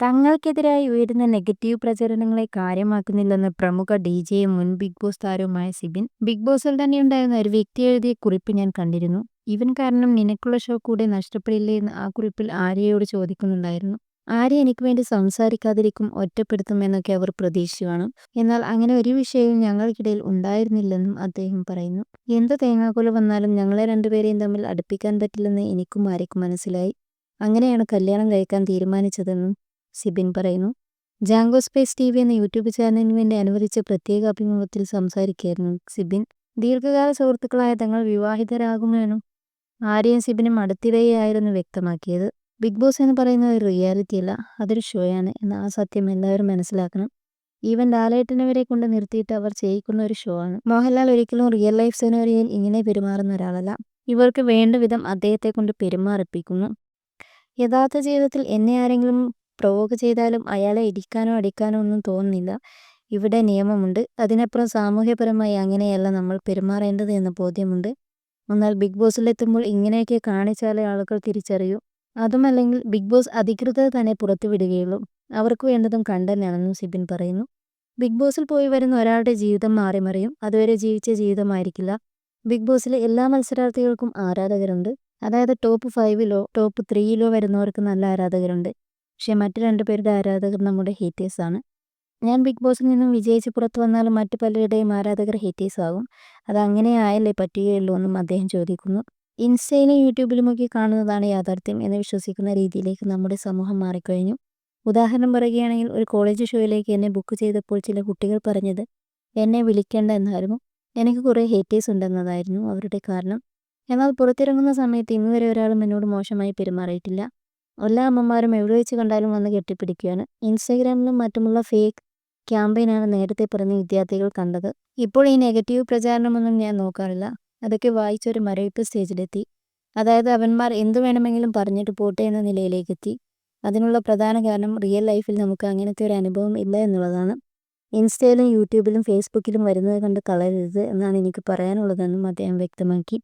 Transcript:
തങ്ങൾക്കെതിരായി ഉയരുന്ന നെഗറ്റീവ് പ്രചരണങ്ങളെ കാര്യമാക്കുന്നില്ലെന്ന് പ്രമുഖ ഡി ജെയും മുൻ ബിഗ് ബോസ് താരവുമായ സിബിൻ. ബിഗ് ബോസിൽ തന്നെ ഉണ്ടായിരുന്ന ഒരു വ്യക്തി എഴുതിയ കുറിപ്പ് ഞാൻ കണ്ടിരുന്നു. ഇവൻ കാരണം നിനക്കുള്ള ഷോ കൂടെ നഷ്ടപ്പെടില്ലേ എന്ന് ആ കുറിപ്പിൽ ആര്യയോട് ചോദിക്കുന്നുണ്ടായിരുന്നു. ആര്യ എനിക്ക് വേണ്ടി സംസാരിക്കാതിരിക്കും, ഒറ്റപ്പെടുത്തും എന്നൊക്കെ അവർ പ്രതീക്ഷിച്ചു. എന്നാൽ അങ്ങനെ ഒരു വിഷയവും ഞങ്ങൾക്കിടയിൽ ഉണ്ടായിരുന്നില്ലെന്നും അദ്ദേഹം പറയുന്നു. എന്ത് തേങ്ങാക്കൊല വന്നാലും ഞങ്ങളെ രണ്ടുപേരെയും തമ്മിൽ അടുപ്പിക്കാൻ പറ്റില്ലെന്ന് എനിക്കും ആര്യക്കും മനസ്സിലായി. അങ്ങനെയാണ് കല്യാണം കഴിക്കാൻ തീരുമാനിച്ചതെന്നും സിബിൻ പറയുന്നു. ജാങ്കോ സ്പേസ് ടി വി എന്ന യൂട്യൂബ് ചാനലിന് വേണ്ടി അനുവദിച്ച പ്രത്യേക അഭിമുഖത്തിൽ സംസാരിക്കുകയായിരുന്നു സിബിൻ. ദീർഘകാല സുഹൃത്തുക്കളായ തങ്ങൾ വിവാഹിതരാകുമെന്നും ആര്യയും സിബിനും അടുത്തിടെയായിരുന്നു വ്യക്തമാക്കിയത്. ബിഗ് ബോസ് എന്ന് പറയുന്നത് ഒരു റിയാലിറ്റി അല്ല അതൊരു ഷോയാണ് എന്ന് ആ സത്യം എല്ലാവരും മനസ്സിലാക്കണം. ഈവൻ ലാലേട്ടനെ വരെ കൊണ്ട് നിർത്തിയിട്ട് അവർ ചെയ്യിക്കുന്ന ഒരു ഷോ ആണ്. മോഹൻലാൽ ഒരിക്കലും റിയൽ ലൈഫ് സെനോറിയയിൽ ഇങ്ങനെ പെരുമാറുന്ന ഒരാളല്ല. ഇവർക്ക് വേണ്ട വിധം അദ്ദേഹത്തെ കൊണ്ട് പെരുമാറിപ്പിക്കുന്നു. യഥാർത്ഥ ജീവിതത്തിൽ എന്നെ ആരെങ്കിലും പ്രൊവോക്ക് ചെയ്താലും അയാളെ ഇടിക്കാനോ അടിക്കാനോ ഒന്നും തോന്നുന്നില്ല. ഇവിടെ നിയമമുണ്ട്. അതിനപ്പുറം സാമൂഹ്യപരമായി അങ്ങനെയല്ല നമ്മൾ പെരുമാറേണ്ടത് എന്ന ബോധ്യമുണ്ട്. എന്നാൽ ബിഗ് ബോസിലെത്തുമ്പോൾ ഇങ്ങനെയൊക്കെ കാണിച്ചാലേ ആളുകൾ തിരിച്ചറിയൂ. അതുമല്ലെങ്കിൽ ബിഗ് ബോസ് അധികൃതർ തന്നെ പുറത്തുവിടുകയുള്ളൂ. അവർക്ക് വേണ്ടതും കണ്ടെന്നാണെന്നും സിബിൻ പറയുന്നു. ബിഗ് ബോസിൽ പോയി വരുന്ന ഒരാളുടെ ജീവിതം മാറിമറിയും. അതുവരെ ജീവിച്ച ജീവിതമായിരിക്കില്ല. ബിഗ് ബോസിലെ എല്ലാ മത്സരാർത്ഥികൾക്കും ആരാധകരുണ്ട്. അതായത് ടോപ്പ് ഫൈവിലോ ടോപ്പ് ത്രീയിലോ വരുന്നവർക്ക് നല്ല ആരാധകരുണ്ട്. പക്ഷേ മറ്റ് രണ്ടുപേരുടെ ആരാധകർ നമ്മുടെ ഹേറ്റേഴ്സ് ആണ്. ഞാൻ ബിഗ് ബോസിൽ നിന്നും വിജയിച്ച് പുറത്തു വന്നാലും മറ്റു പലരുടെയും ആരാധകർ ഹേറ്റേഴ്സ് ആകും. അത് അങ്ങനെ ആയല്ലേ പറ്റുകയുള്ളൂ എന്നും അദ്ദേഹം ചോദിക്കുന്നു. ഇൻസ്റ്റയിലും യൂട്യൂബിലുമൊക്കെ കാണുന്നതാണ് യാഥാർത്ഥ്യം എന്ന് വിശ്വസിക്കുന്ന രീതിയിലേക്ക് നമ്മുടെ സമൂഹം മാറിക്കഴിഞ്ഞു. ഉദാഹരണം പറയുകയാണെങ്കിൽ ഒരു കോളേജ് ഷോയിലേക്ക് എന്നെ ബുക്ക് ചെയ്തപ്പോൾ ചില കുട്ടികൾ പറഞ്ഞത് എന്നെ വിളിക്കേണ്ട എന്നായിരുന്നു. എനിക്ക് കുറേ ഹേറ്റേഴ്സ് ഉണ്ടെന്നതായിരുന്നു അവരുടെ കാരണം. എന്നാൽ പുറത്തിറങ്ങുന്ന സമയത്ത് ഇന്നുവരെ ഒരാളും എന്നോട് മോശമായി പെരുമാറിയിട്ടില്ല. എല്ലാ അമ്മമാരും എവിടെ വെച്ച് കണ്ടാലും വന്ന് കെട്ടിപ്പിടിക്കുകയാണ്. ഇൻസ്റ്റാഗ്രാമിലും മറ്റുമുള്ള ഫേക്ക് ക്യാമ്പയിനാണ് നേരത്തെ പറഞ്ഞ വിദ്യാർത്ഥികൾ കണ്ടത്. ഇപ്പോൾ ഈ നെഗറ്റീവ് പ്രചാരണമൊന്നും ഞാൻ നോക്കാറില്ല. അതൊക്കെ വായിച്ചൊരു മരവിപ്പ് സ്റ്റേജിലെത്തി. അതായത് അവന്മാർ എന്തു വേണമെങ്കിലും പറഞ്ഞിട്ട് പോട്ടെ എന്ന നിലയിലേക്കെത്തി. അതിനുള്ള പ്രധാന കാരണം റിയൽ ലൈഫിൽ നമുക്ക് അങ്ങനത്തെ ഒരു അനുഭവം ഇല്ല എന്നുള്ളതാണ്. ഇൻസ്റ്റയിലും യൂട്യൂബിലും ഫേസ്ബുക്കിലും വരുന്നത് കണ്ട് കളയരുത് എന്നാണ് എനിക്ക് പറയാനുള്ളതെന്നും അദ്ദേഹം വ്യക്തമാക്കി.